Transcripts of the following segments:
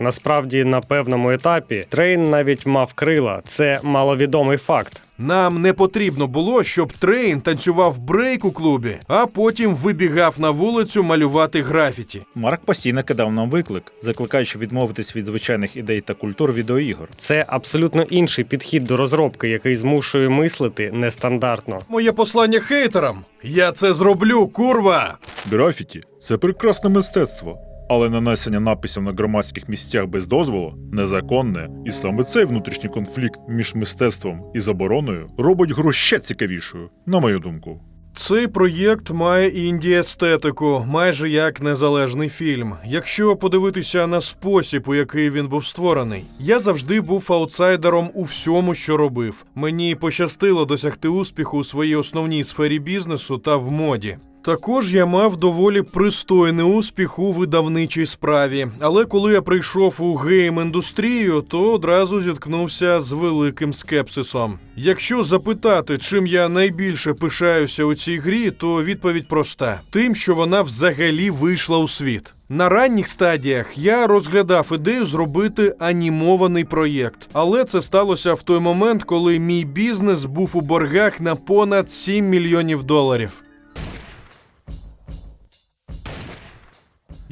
Насправді, на певному етапі трейн навіть мав крила. Це маловідомий факт. Нам не потрібно було, щоб трейн танцював брейк у клубі, а потім вибігав на вулицю малювати графіті. Марк постійно кидав нам виклик, закликаючи відмовитись від звичайних ідей та культур відеоігор. Це абсолютно інший підхід до розробки, який змушує мислити нестандартно. Моє послання хейтерам. Я це зроблю, курва! Графіті це прекрасне мистецтво, але нанесення написів на громадських місцях без дозволу незаконне, і саме цей внутрішній конфлікт між мистецтвом і забороною робить гру ще цікавішою, на мою думку. Цей проєкт має інді естетику, майже як незалежний фільм. Якщо подивитися на спосіб, у який він був створений, я завжди був аутсайдером у всьому, що робив. Мені пощастило досягти успіху у своїй основній сфері бізнесу та в моді. Також я мав доволі пристойний успіх у видавничій справі. Але коли я прийшов у гейм-індустрію, то одразу зіткнувся з великим скепсисом. Якщо запитати, чим я найбільше пишаюся у цій грі, то відповідь проста: тим, що вона взагалі вийшла у світ. На ранніх стадіях я розглядав ідею зробити анімований проєкт, але це сталося в той момент, коли мій бізнес був у боргах на понад 7 мільйонів доларів.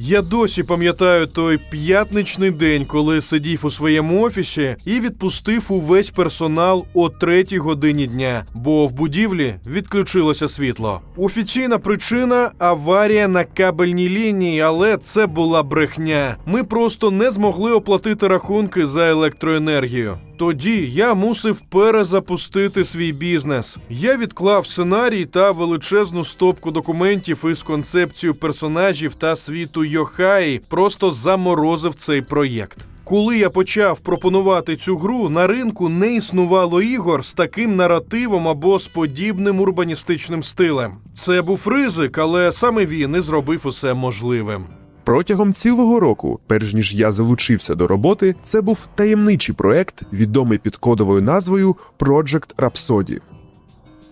Я досі пам'ятаю той п'ятничний день, коли сидів у своєму офісі і відпустив увесь персонал о третій годині дня, бо в будівлі відключилося світло. Офіційна причина аварія на кабельній лінії, але це була брехня. Ми просто не змогли оплатити рахунки за електроенергію. Тоді я мусив перезапустити свій бізнес. Я відклав сценарій та величезну стопку документів із концепцією персонажів та світу Йохаї, просто заморозив цей проєкт. Коли я почав пропонувати цю гру, на ринку не існувало ігор з таким наративом або з подібним урбаністичним стилем. Це був ризик, але саме він і зробив усе можливим. Протягом цілого року, перш ніж я залучився до роботи, це був таємничий проект, відомий під кодовою назвою Project Rhapsody.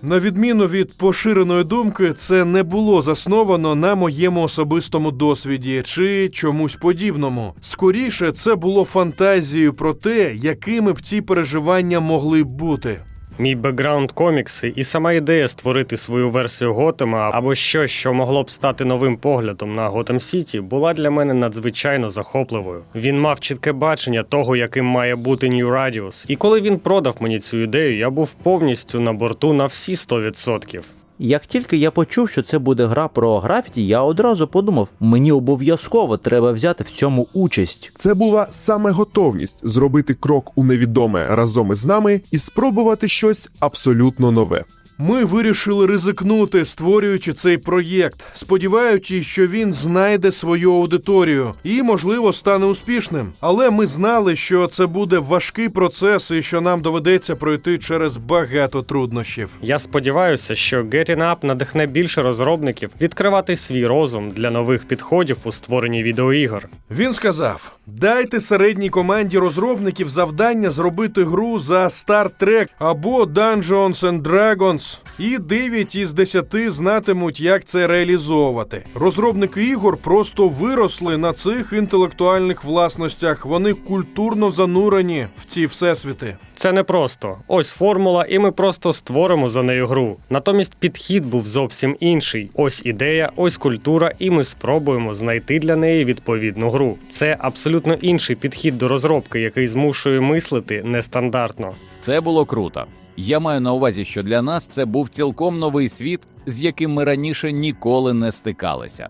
На відміну від поширеної думки, це не було засновано на моєму особистому досвіді чи чомусь подібному. Скоріше, це було фантазією про те, якими б ці переживання могли б бути. Мій бекграунд комікси і сама ідея створити свою версію Готема або щось, що могло б стати новим поглядом на Готем Сіті, була для мене надзвичайно захопливою. Він мав чітке бачення того, яким має бути New Radius. І коли він продав мені цю ідею, я був повністю на борту на всі 100%. Як тільки я почув, що це буде гра про графіті, я одразу подумав, мені обов'язково треба взяти в цьому участь. Це була саме готовність зробити крок у невідоме разом із нами і спробувати щось абсолютно нове. Ми вирішили ризикнути, створюючи цей проєкт, сподіваючись, що він знайде свою аудиторію і, можливо, стане успішним. Але ми знали, що це буде важкий процес і що нам доведеться пройти через багато труднощів. Я сподіваюся, що Getting Up надихне більше розробників відкривати свій розум для нових підходів у створенні відеоігор. Він сказав: дайте середній команді розробників завдання зробити гру за Star Trek або Dungeons and Dragons, і 9 із 10 знатимуть, як це реалізовувати. Розробники ігор просто виросли на цих інтелектуальних власностях. Вони культурно занурені в ці всесвіти. Це не просто. Ось формула, і ми просто створимо за нею гру. Натомість підхід був зовсім інший. Ось ідея, ось культура, і ми спробуємо знайти для неї відповідну гру. Це абсолютно інший підхід до розробки, який змушує мислити нестандартно. Це було круто. Я маю на увазі, що для нас це був цілком новий світ, з яким ми раніше ніколи не стикалися.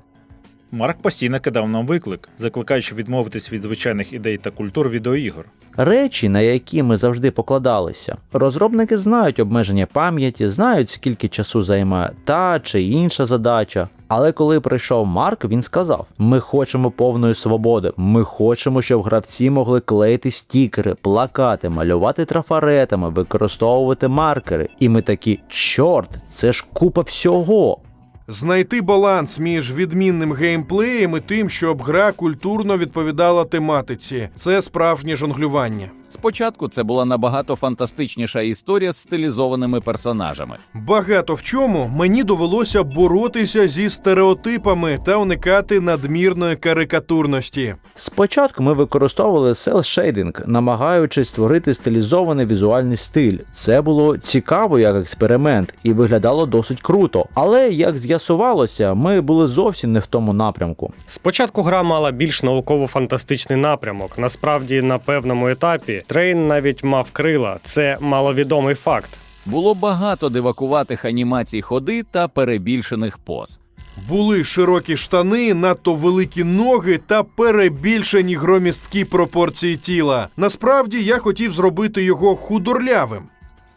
Марк постійно кидав нам виклик, закликаючи відмовитись від звичайних ідей та культур відеоігор. Речі, на які ми завжди покладалися. Розробники знають обмеження пам'яті, знають, скільки часу займає та чи інша задача. Але коли прийшов Марк, він сказав: ми хочемо повної свободи. Ми хочемо, щоб гравці могли клеїти стікери, плакати, малювати трафаретами, використовувати маркери. І ми такі, чорт, це ж купа всього. Знайти баланс між відмінним геймплеєм і тим, щоб гра культурно відповідала тематиці це справжнє жонглювання. Спочатку це була набагато фантастичніша історія з стилізованими персонажами. Багато в чому мені довелося боротися зі стереотипами та уникати надмірної карикатурності. Спочатку ми використовували селс-шейдинг, намагаючись створити стилізований візуальний стиль. Це було цікаво як експеримент і виглядало досить круто. Але як з'ясувалося, ми були зовсім не в тому напрямку. Спочатку гра мала більш науково-фантастичний напрямок. Насправді, на певному етапі трейн навіть мав крила. Це маловідомий факт. Було багато дивакуватих анімацій ходи та перебільшених поз. Були широкі штани, надто великі ноги та перебільшені громісткі пропорції тіла. Насправді я хотів зробити його худорлявим.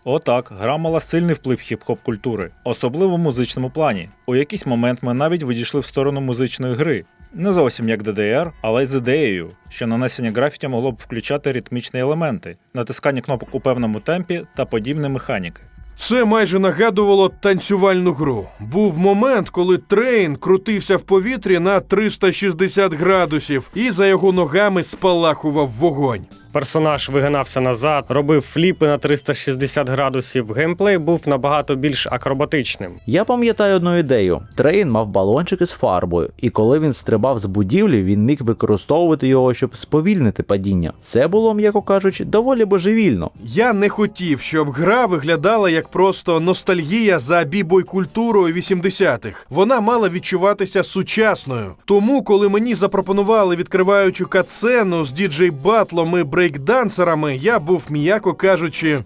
Отак, гра мала сильний вплив хіп-хоп культури, особливо в музичному плані. У якийсь момент ми навіть відійшли в сторону музичної гри. Не зовсім як ДДР, але й з ідеєю, що нанесення графіті могло б включати ритмічні елементи, натискання кнопок у певному темпі та подібні механіки. Це майже нагадувало танцювальну гру. Був момент, коли трейн крутився в повітрі на 360 градусів, і за його ногами спалахував вогонь. Персонаж вигинався назад, робив фліпи на 360 градусів. Геймплей був набагато більш акробатичним. Я пам'ятаю одну ідею: трейн мав балончик із фарбою, і коли він стрибав з будівлі, він міг використовувати його, щоб сповільнити падіння. Це було, м'яко кажучи, доволі божевільно. Я не хотів, щоб гра виглядала як просто ностальгія за бібой культурою 80-х. Вона мала відчуватися сучасною. Тому, коли мені запропонували відкриваючу катсцену з діджей батлом і брейкдансерами, я був, м'яко кажучи,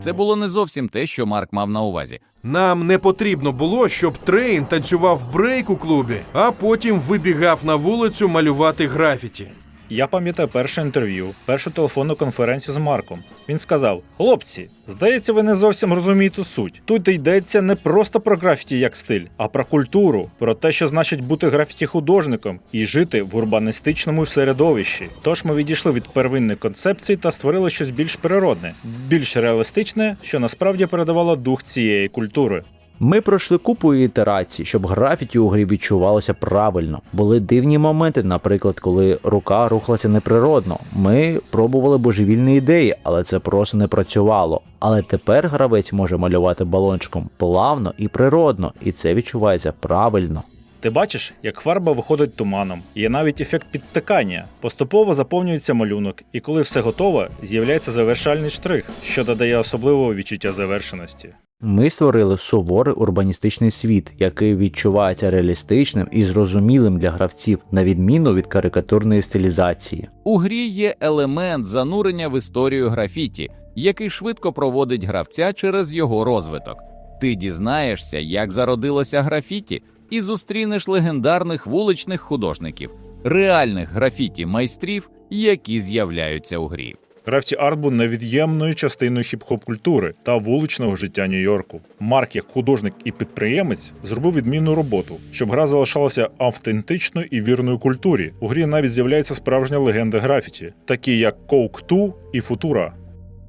Це було не зовсім те, що Марк мав на увазі. нам не потрібно було, щоб трейн танцював брейк у клубі, а потім вибігав на вулицю малювати графіті. Я пам'ятаю перше інтерв'ю, першу телефонну конференцію з Марком. Він сказав: Хлопці, здається, ви не зовсім розумієте суть. Тут йдеться не просто про графіті як стиль, а про культуру, про те, що значить бути графіті художником і жити в урбаністичному середовищі. Тож ми відійшли від первинної концепції та створили щось більш природне, більш реалістичне, що насправді передавало дух цієї культури. Ми пройшли купу ітерацій, щоб графіті у грі відчувалося правильно. Були дивні моменти, наприклад, коли рука рухалася неприродно. Ми пробували божевільні ідеї, але це просто не працювало. Але тепер гравець може малювати балончиком плавно і природно, і це відчувається правильно. Ти бачиш, як фарба виходить туманом, є навіть ефект підтикання. Поступово заповнюється малюнок, і коли все готове, з'являється завершальний штрих, що додає особливого відчуття завершеності. Ми створили суворий урбаністичний світ, який відчувається реалістичним і зрозумілим для гравців, на відміну від карикатурної стилізації. У грі є елемент занурення в історію графіті, який швидко проводить гравця через його розвиток. Ти дізнаєшся, як зародилося графіті, і зустрінеш легендарних вуличних художників, реальних графіті майстрів, які з'являються у грі. Графті арт був невід'ємною частиною хіп-хоп культури та вуличного життя Нью-Йорку. Марк, як художник і підприємець, зробив відмінну роботу, щоб гра залишалася автентичною і вірною культурі. У грі навіть з'являється справжня легенда графіті, такі як Коук Ту і Футура.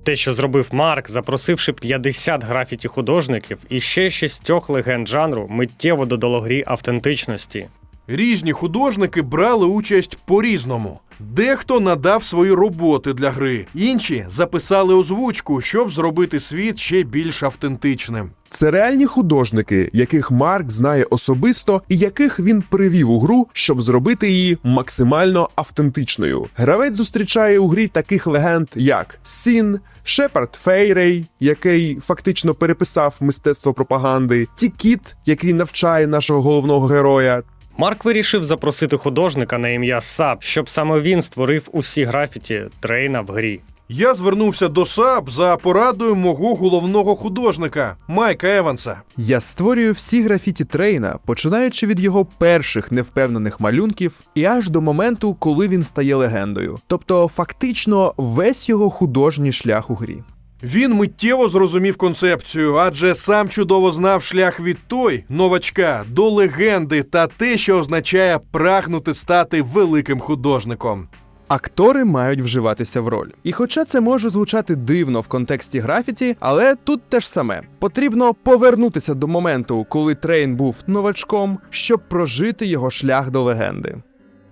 Те, що зробив Марк, запросивши 50 графіті художників і ще шістьох легенд жанру, миттєво додало грі автентичності. Різні художники брали участь по-різному. Дехто надав свої роботи для гри, інші записали озвучку, щоб зробити світ ще більш автентичним. Це реальні художники, яких Марк знає особисто і яких він привів у гру, щоб зробити її максимально автентичною. Гравець зустрічає у грі таких легенд, як Сін, Шепард Фейрей, який фактично переписав мистецтво пропаганди, Тікіт, який навчає нашого головного героя, Марк вирішив запросити художника на ім'я Сап, щоб саме він створив усі графіті трейна в грі. Я звернувся до САП за порадою мого головного художника Майка Еванса. Я створюю всі графіті трейна, починаючи від його перших невпевнених малюнків і аж до моменту, коли він стає легендою. Тобто, фактично, весь його художній шлях у грі. Він миттєво зрозумів концепцію, адже сам чудово знав шлях від той новачка до легенди та те, що означає прагнути стати великим художником. Актори мають вживатися в роль. І хоча це може звучати дивно в контексті графіті, але тут те ж саме. Потрібно повернутися до моменту, коли Трейн був новачком, щоб прожити його шлях до легенди.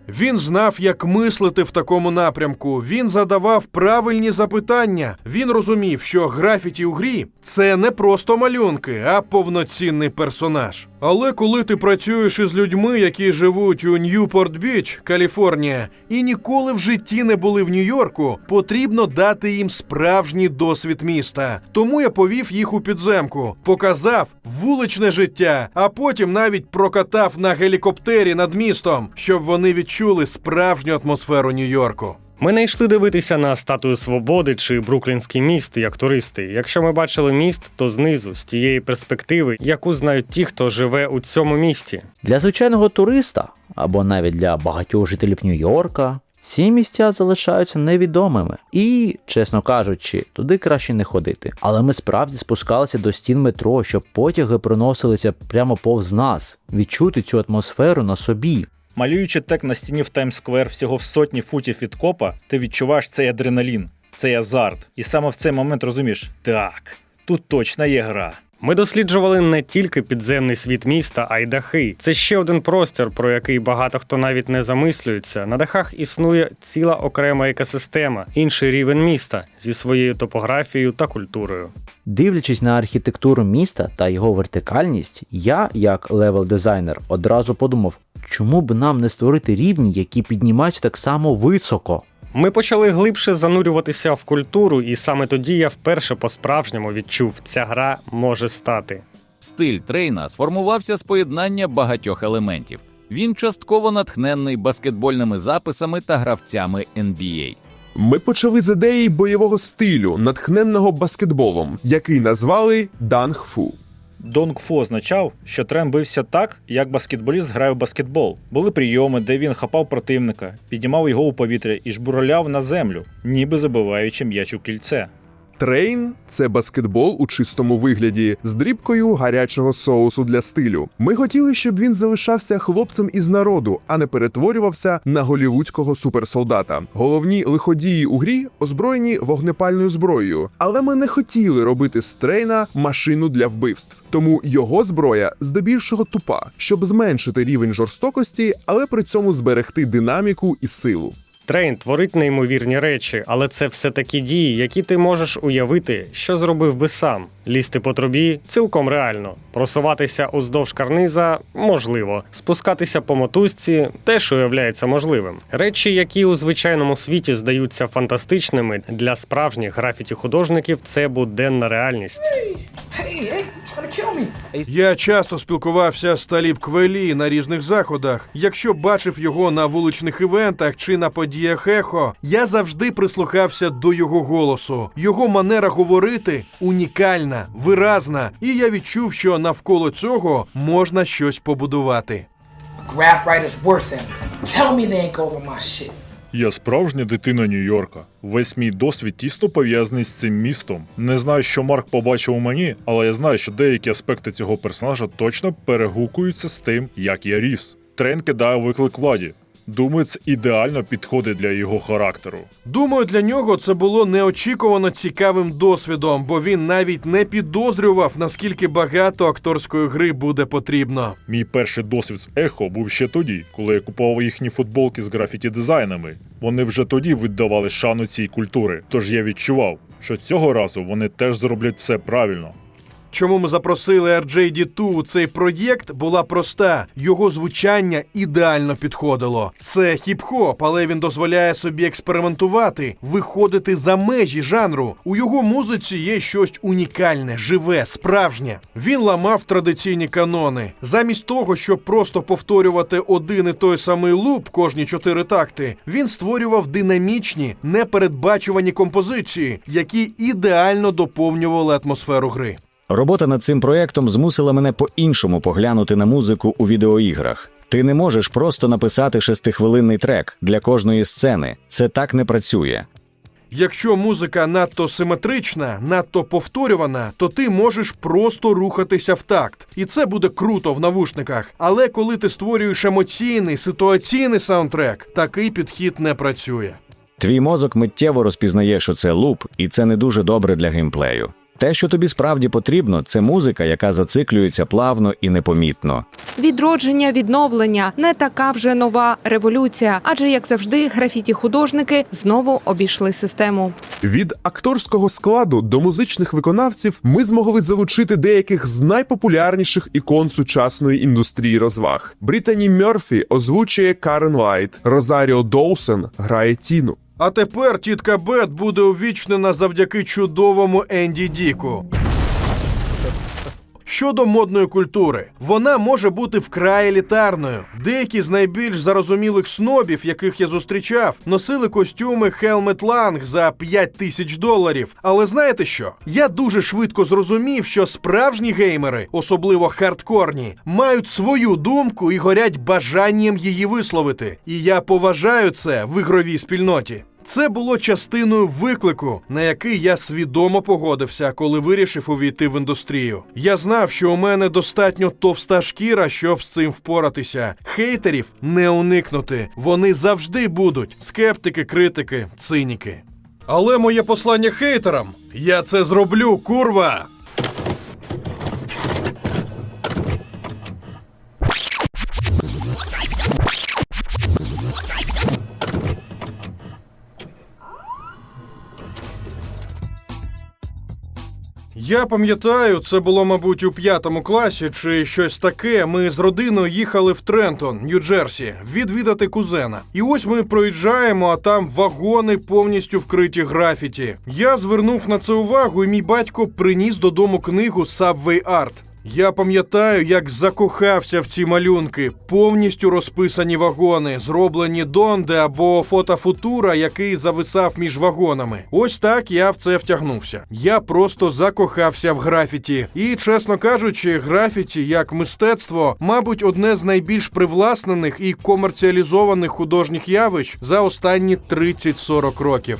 Він знав, як мислити в такому напрямку. Він задавав правильні запитання. Він розумів, що графіті у грі це не просто малюнки, а повноцінний персонаж. Але коли ти працюєш із людьми, які живуть у Ньюпорт Біч, Каліфорнія, і ніколи в житті не були в Нью-Йорку, потрібно дати їм справжній досвід міста. Тому я повів їх у підземку, показав вуличне життя, а потім навіть прокатав на гелікоптері над містом, щоб вони відчули справжню атмосферу Нью-Йорку. Ми не йшли дивитися на статую свободи чи Бруклінський міст як туристи. Якщо ми бачили міст, то знизу, з тієї перспективи, яку знають ті, хто живе у цьому місті. Для звичайного туриста або навіть для багатьох жителів Нью-Йорка ці місця залишаються невідомими і, чесно кажучи, туди краще не ходити. Але ми справді спускалися до стін метро, щоб потяги проносилися прямо повз нас, відчути цю атмосферу на собі. Малюючи тек на стіні в Таймсквер всього в сотні футів від копа, ти відчуваєш цей адреналін, цей азарт. І саме в цей момент розумієш: так, тут точно є гра. Ми досліджували не тільки підземний світ міста, а й дахи. Це ще один простір, про який багато хто навіть не замислюється. На дахах існує ціла окрема екосистема, інший рівень міста зі своєю топографією та культурою. Дивлячись на архітектуру міста та його вертикальність, я, як левел-дизайнер, одразу подумав, чому б нам не створити рівні, які піднімаються так само високо. Ми почали глибше занурюватися в культуру, і саме тоді я вперше по-справжньому відчув, ця гра може стати. Стиль трейна сформувався з поєднання багатьох елементів. Він частково натхненний баскетбольними записами та гравцями NBA. Ми почали з ідеї бойового стилю, натхненного баскетболом, який назвали Данг-фу. Донг-фу означав, що Трем бився так, як баскетболіст грає в баскетбол. Були прийоми, де він хапав противника, піднімав його у повітря і жбурляв на землю, ніби забиваючи м'яч у кільце. Трейн це баскетбол у чистому вигляді з дрібкою гарячого соусу для стилю. Ми хотіли, щоб він залишався хлопцем із народу, а не перетворювався на голівудського суперсолдата. Головні лиходії у грі озброєні вогнепальною зброєю, але ми не хотіли робити з трейна машину для вбивств. Тому його зброя здебільшого тупа, щоб зменшити рівень жорстокості, але при цьому зберегти динаміку і силу. Трейн творить неймовірні речі, але це все такі дії, які ти можеш уявити, що зробив би сам. Лізти по трубі цілком реально. Просуватися уздовж карниза можливо. Спускатися по мотузці теж уявляється можливим. Речі, які у звичайному світі здаються фантастичними для справжніх графіті художників, це буденна реальність. Я часто спілкувався з Таліб Квелі на різних заходах. Якщо бачив його на вуличних івентах чи на подіях ехо, я завжди прислухався до його голосу. Його манера говорити унікальна, виразна, і я відчув, що навколо цього можна щось побудувати. Я справжня дитина Нью-Йорка. Весь мій досвід тісно пов'язаний з цим містом. Не знаю, що Марк побачив у мені, але я знаю, що деякі аспекти цього персонажа точно перегукуються з тим, як я ріс. Трен кидає виклик владі. Думаю, це ідеально підходить для його характеру. Думаю, для нього це було неочікувано цікавим досвідом, бо він навіть не підозрював, наскільки багато акторської гри буде потрібно. Мій перший досвід з ехо був ще тоді, коли я купував їхні футболки з графіті дизайнами. Вони вже тоді віддавали шану цій культури, тож я відчував, що цього разу вони теж зроблять все правильно. Чому ми запросили RJD2 у цей проєкт, була проста. Його звучання ідеально підходило. Це хіп-хоп, але він дозволяє собі експериментувати, виходити за межі жанру. У його музиці є щось унікальне, живе, справжнє. Він ламав традиційні канони. Замість того, щоб просто повторювати один і той самий луп кожні чотири такти, він створював динамічні, непередбачувані композиції, які ідеально доповнювали атмосферу гри. Робота над цим проектом змусила мене по-іншому поглянути на музику у відеоіграх. Ти не можеш просто написати шестихвилинний трек для кожної сцени. Це так не працює. Якщо музика надто симетрична, надто повторювана, то ти можеш просто рухатися в такт, і це буде круто в навушниках. Але коли ти створюєш емоційний ситуаційний саундтрек, такий підхід не працює. Твій мозок миттєво розпізнає, що це луп, і це не дуже добре для геймплею. Те, що тобі справді потрібно, це музика, яка зациклюється плавно і непомітно. Відродження, відновлення не така вже нова революція, адже як завжди, графіті художники знову обійшли систему. Від акторського складу до музичних виконавців ми змогли залучити деяких з найпопулярніших ікон сучасної індустрії розваг. Брітані Мерфі озвучує Карен Лайт, Розаріо Доусон грає Тіну. А тепер тітка Бет буде увічнена завдяки чудовому Енді Діку. Щодо модної культури, вона може бути вкрай елітарною. Деякі з найбільш зарозумілих снобів, яких я зустрічав, носили костюми Helmet Lang за 5 тисяч доларів. Але знаєте що? Я дуже швидко зрозумів, що справжні геймери, особливо хардкорні, мають свою думку і горять бажанням її висловити. І я поважаю це в ігровій спільноті. Це було частиною виклику, на який я свідомо погодився, коли вирішив увійти в індустрію. Я знав, що у мене достатньо товста шкіра, щоб з цим впоратися. Хейтерів не уникнути. Вони завжди будуть скептики, критики, циніки. Але моє послання хейтерам: я це зроблю, курва! Я пам'ятаю, це було, мабуть, у п'ятому класі чи щось таке. Ми з родиною їхали в Трентон, Нью-Джерсі, відвідати кузена. І ось ми проїжджаємо, а там вагони повністю вкриті графіті. Я звернув на це увагу, і мій батько приніс додому книгу Subway Art. Я пам'ятаю, як закохався в ці малюнки, повністю розписані вагони, зроблені донде або фотофутура, який зависав між вагонами. Ось так я в це втягнувся. Я просто закохався в графіті. І, чесно кажучи, графіті як мистецтво, мабуть, одне з найбільш привласнених і комерціалізованих художніх явищ за останні 30-40 років.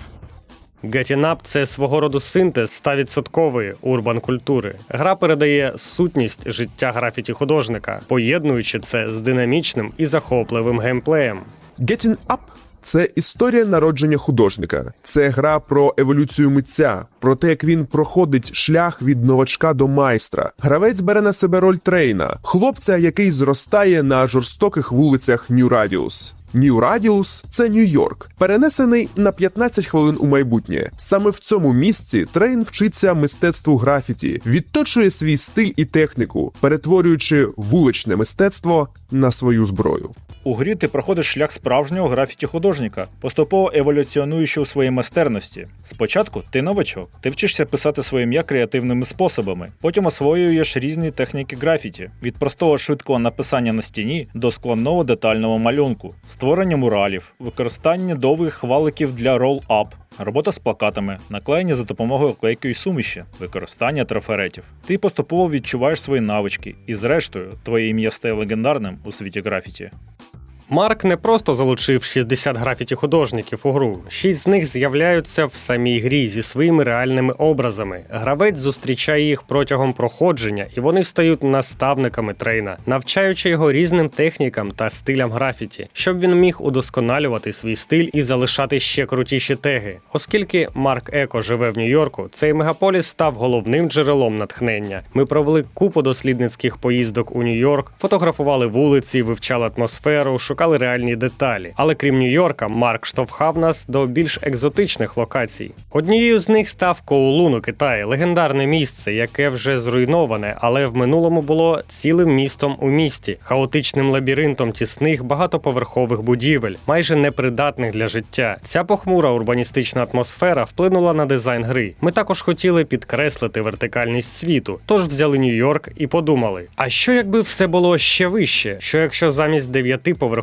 Up – це свого роду синтез 100% урбан культури. Гра передає сутність життя графіті художника, поєднуючи це з динамічним і захопливим геймплеєм. Getting Up – це історія народження художника. Це гра про еволюцію митця, про те, як він проходить шлях від новачка до майстра. Гравець бере на себе роль трейна, хлопця, який зростає на жорстоких вулицях Нью Радіус. Нью Радіус це Нью-Йорк, перенесений на 15 хвилин у майбутнє. Саме в цьому місці Трейн вчиться мистецтву графіті, відточує свій стиль і техніку, перетворюючи вуличне мистецтво на свою зброю. У грі ти проходиш шлях справжнього графіті художника, поступово еволюціонуючи у своїй майстерності. Спочатку ти новачок, ти вчишся писати своє ім'я креативними способами, потім освоюєш різні техніки графіті, від простого швидкого написання на стіні до складного детального малюнку, створення муралів, використання довгих хваликів для ролл-ап, Робота з плакатами, наклеєння за допомогою клейкої суміші, використання трафаретів. Ти поступово відчуваєш свої навички, і зрештою, твоє ім'я стає легендарним у світі графіті. Марк не просто залучив 60 графіті художників у гру. Шість з них з'являються в самій грі зі своїми реальними образами. Гравець зустрічає їх протягом проходження, і вони стають наставниками трейна, навчаючи його різним технікам та стилям графіті, щоб він міг удосконалювати свій стиль і залишати ще крутіші теги. Оскільки Марк Еко живе в Нью-Йорку, цей мегаполіс став головним джерелом натхнення. Ми провели купу дослідницьких поїздок у Нью-Йорк, фотографували вулиці, вивчали атмосферу, шукали реальні деталі. Але крім Нью-Йорка, Марк штовхав нас до більш екзотичних локацій. Однією з них став Коулун у Китаї, легендарне місце, яке вже зруйноване, але в минулому було цілим містом у місті, хаотичним лабіринтом тісних багатоповерхових будівель, майже непридатних для життя. Ця похмура урбаністична атмосфера вплинула на дизайн гри. Ми також хотіли підкреслити вертикальність світу, тож взяли Нью-Йорк і подумали: а що якби все було ще вище? Що якщо замість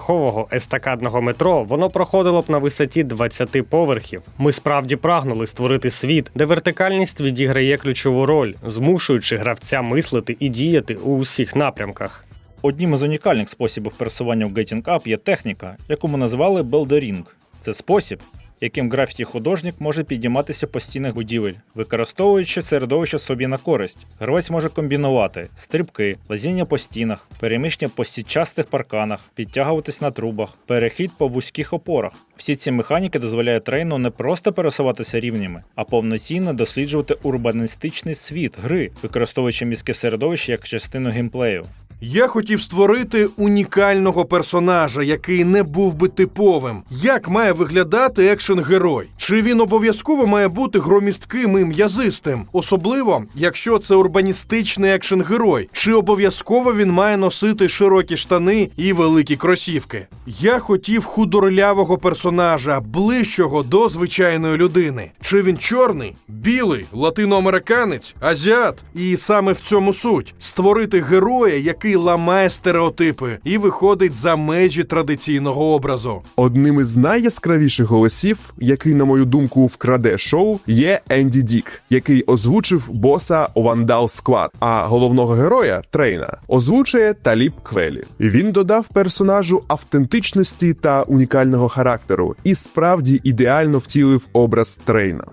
дев'ятиповерхового естакадного метро воно проходило б на висоті 20 поверхів? Ми справді прагнули створити світ, де вертикальність відіграє ключову роль, змушуючи гравця мислити і діяти у усіх напрямках. Одним із унікальних способів пересування в Getting Up є техніка, яку ми назвали Белдерінг. Це спосіб, яким графіті художник може підійматися по стінах будівель, використовуючи середовище собі на користь. Гравець може комбінувати стрибки, лазіння по стінах, переміщення по сітчастих парканах, підтягуватись на трубах, перехід по вузьких опорах. Всі ці механіки дозволяють трейну не просто пересуватися рівнями, а повноцінно досліджувати урбаністичний світ гри, використовуючи міське середовище як частину геймплею. Я хотів створити унікального персонажа, який не був би типовим. Як має виглядати екшен-герой? Чи він обов'язково має бути громістким і м'язистим? Особливо, якщо це урбаністичний екшен-герой, чи обов'язково він має носити широкі штани і великі кросівки? Я хотів худорлявого персонажа, ближчого до звичайної людини. Чи він чорний, білий, латиноамериканець, азіат? І саме в цьому суть створити героя, який ламає стереотипи і виходить за межі традиційного образу. Одним із найяскравіших голосів, який, на мою думку, вкраде шоу, є Енді Дік, який озвучив боса Вандал Сквад, а головного героя Трейна озвучує Таліб Квелі. Він додав персонажу автентичності та унікального характеру і справді ідеально втілив образ Трейна.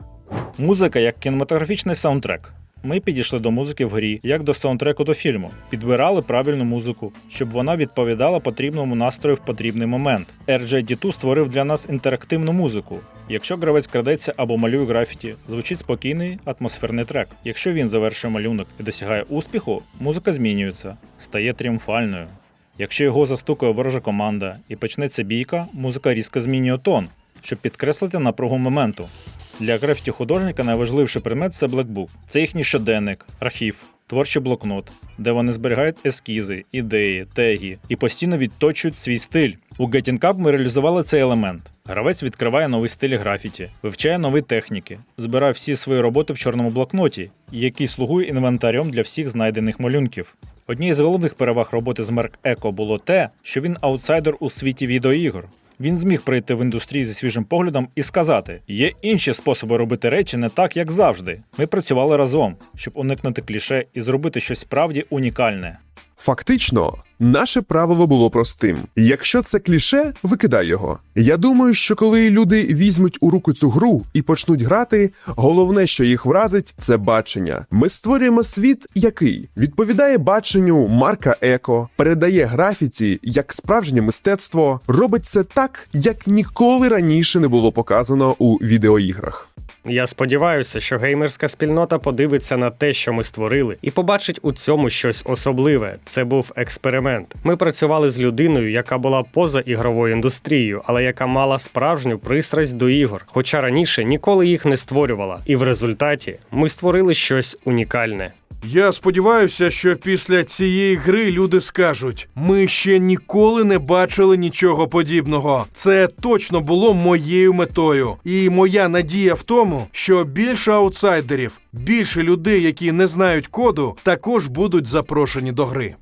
Музика як кінематографічний саундтрек. Ми підійшли до музики в грі, як до саундтреку до фільму, підбирали правильну музику, щоб вона відповідала потрібному настрою в потрібний момент. RJD2 створив для нас інтерактивну музику. Якщо гравець крадеться або малює графіті, звучить спокійний атмосферний трек. Якщо він завершує малюнок і досягає успіху, музика змінюється, стає тріумфальною. Якщо його застукає ворожа команда і почнеться бійка, музика різко змінює тон, щоб підкреслити напругу моменту. Для графіті художника найважливіший предмет це блекбук. Це їхній щоденник, архів, творчий блокнот, де вони зберігають ескізи, ідеї, теги і постійно відточують свій стиль. У Getting Up ми реалізували цей елемент. Гравець відкриває новий стиль графіті, вивчає нові техніки, збирає всі свої роботи в чорному блокноті, який слугує інвентарем для всіх знайдених малюнків. Однією з головних переваг роботи з Merc Eco було те, що він аутсайдер у світі відеоігор. Він зміг прийти в індустрію зі свіжим поглядом і сказати: є інші способи робити речі не так, як завжди. Ми працювали разом, щоб уникнути кліше і зробити щось справді унікальне. Фактично, наше правило було простим: якщо це кліше, викидай його. Я думаю, що коли люди візьмуть у руку цю гру і почнуть грати, головне, що їх вразить, це бачення. Ми створюємо світ, який відповідає баченню Марка Еко, передає графіті як справжнє мистецтво, робить це так, як ніколи раніше не було показано у відеоіграх. Я сподіваюся, що геймерська спільнота подивиться на те, що ми створили, і побачить у цьому щось особливе. Це був експеримент. Ми працювали з людиною, яка була поза ігровою індустрією, але яка мала справжню пристрасть до ігор, хоча раніше ніколи їх не створювала. І в результаті ми створили щось унікальне. Я сподіваюся, що після цієї гри люди скажуть: ми ще ніколи не бачили нічого подібного. Це точно було моєю метою. І моя надія в тому, що більше аутсайдерів, більше людей, які не знають коду, також будуть запрошені до гри.